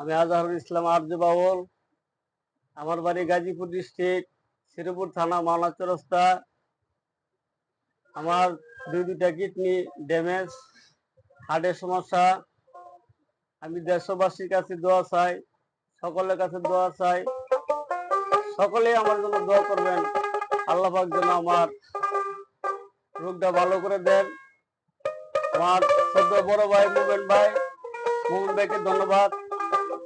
আমি আজহারুল ইসলাম আর্য বাউল। আমার বাড়ি গাজীপুর ডিস্ট্রিক্ট, শ্রীপুর থানা মাওনা চৌরাস্তা। আমার দুই দুইটা কিডনি ড্যামেজ, হার্টের সমস্যা। আমি দেশবাসীর কাছে দোয়া চাই, সকলের কাছে দোয়া চাই। সকলেই আমার জন্য দোয়া করবেন। আল্লাহ পাক যেন আমার রোগটা ভালো করে দেন। আমার সদ্য বড় ভাই মোমেন ভাই, মোমেন ভাইকে ধন্যবাদ।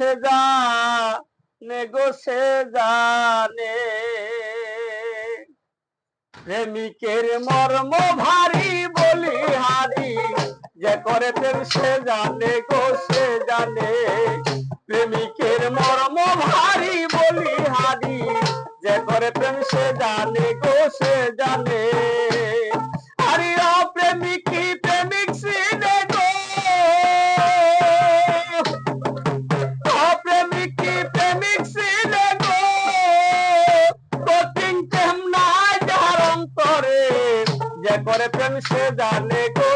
প্রেম সে জানে গো, সে জানে। প্রেমিকের মর্ম ভারী বলি হারি, যে করে প্রেম সে জানে গো, সে জানে। প্রেমিকের মর্ম ভারী বলি হারি করে প্রেম সে জানে গো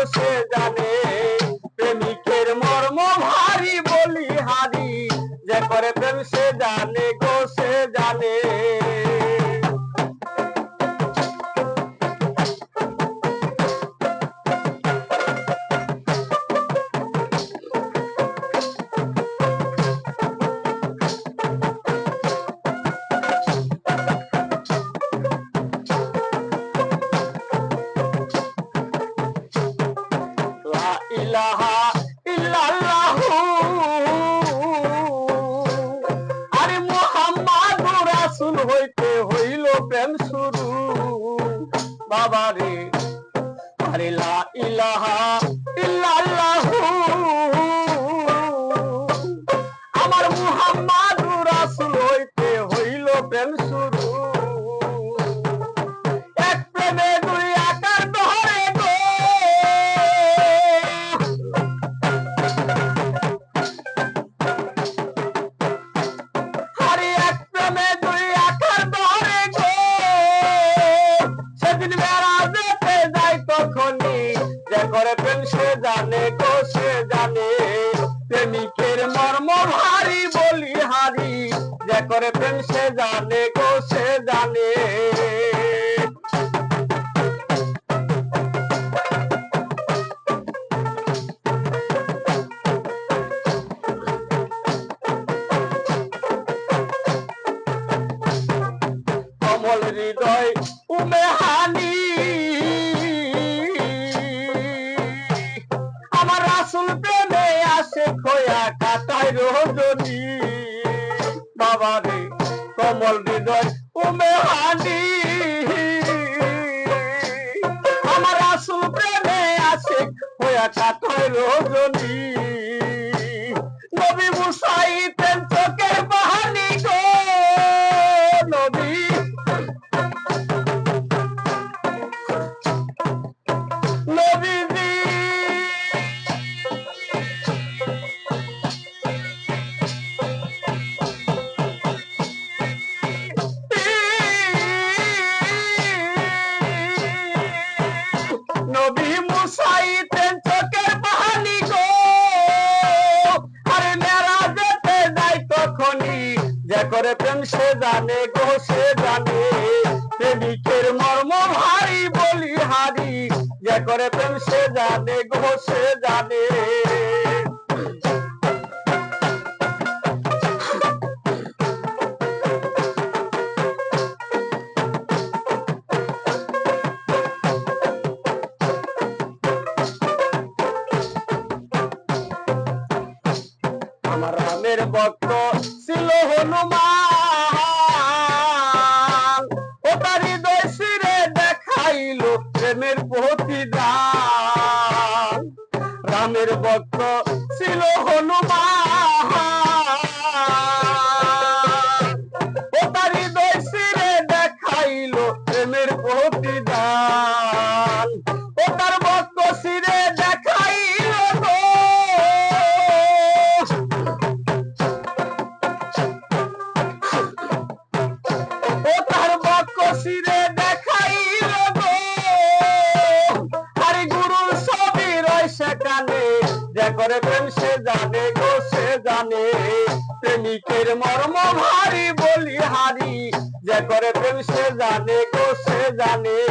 আরে লা ইলাহা প্রেম সে জানে কো সে জানে। প্রেমিকের মর্ম ভারী বলি হারি। যে করে প্রেম সে জানে, গো কাটায় রজনী নবী মুসাইতেন করে প্রেম সে জানে, গো সে জানে। প্রেমিকের মর্ম ভারী বলি হারি। যে করে প্রেম সে জানে, গো সে জানে। করে প্রেম সে জানে গো, সে জানে। প্রেমিকের মর্ম ভারী বলি হারি। যে করে প্রেম সে জানে গো, সে জানে।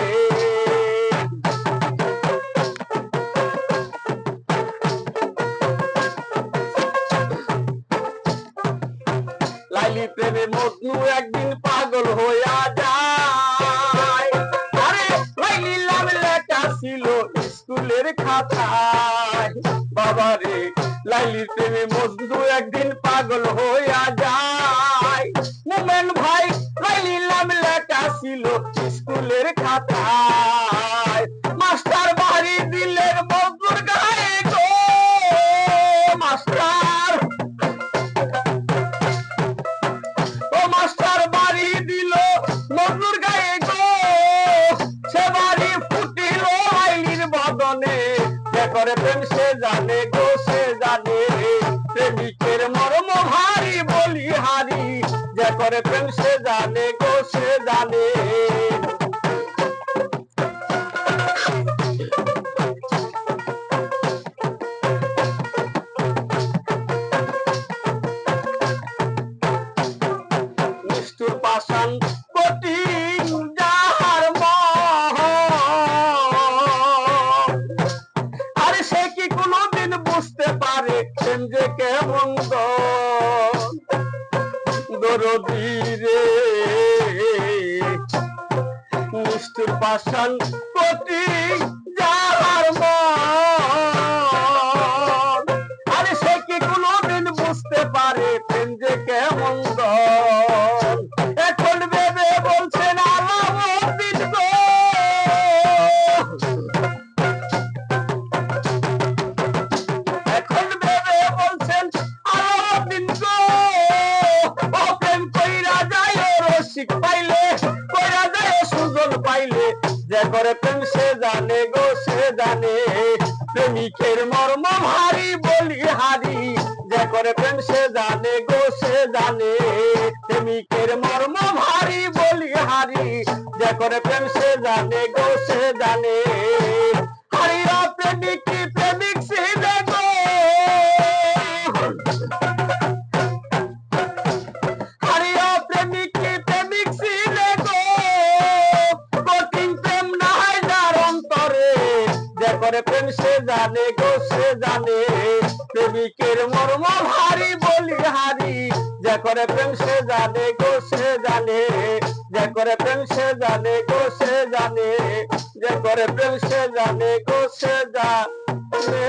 স্কুলের খাতায় বাবা রে লাইলির প্রেমে মজনু একদিন পাগল হইয়া যায়। মোমেন ভাই, লাইলি নাম লেখা ছিল স্কুলের খাতায়। করে প্রেম সে জানে গো, সে জানে প্রেমিকের মর্ম ভারী বলি হারি, যে করে প্রেম সে জানে গো, সে জানে। নিষ্ঠুর নিষ্ঠুর জানে গো, সে জানে। প্রেমিকের মর্ম ভারী বলি হারি। যে করে প্রেম সে জানে গো। জানে গো সে জানে যে করে প্রেম সে জানে গো সে জানে যে করে প্রেম সে জানে গো সে জানে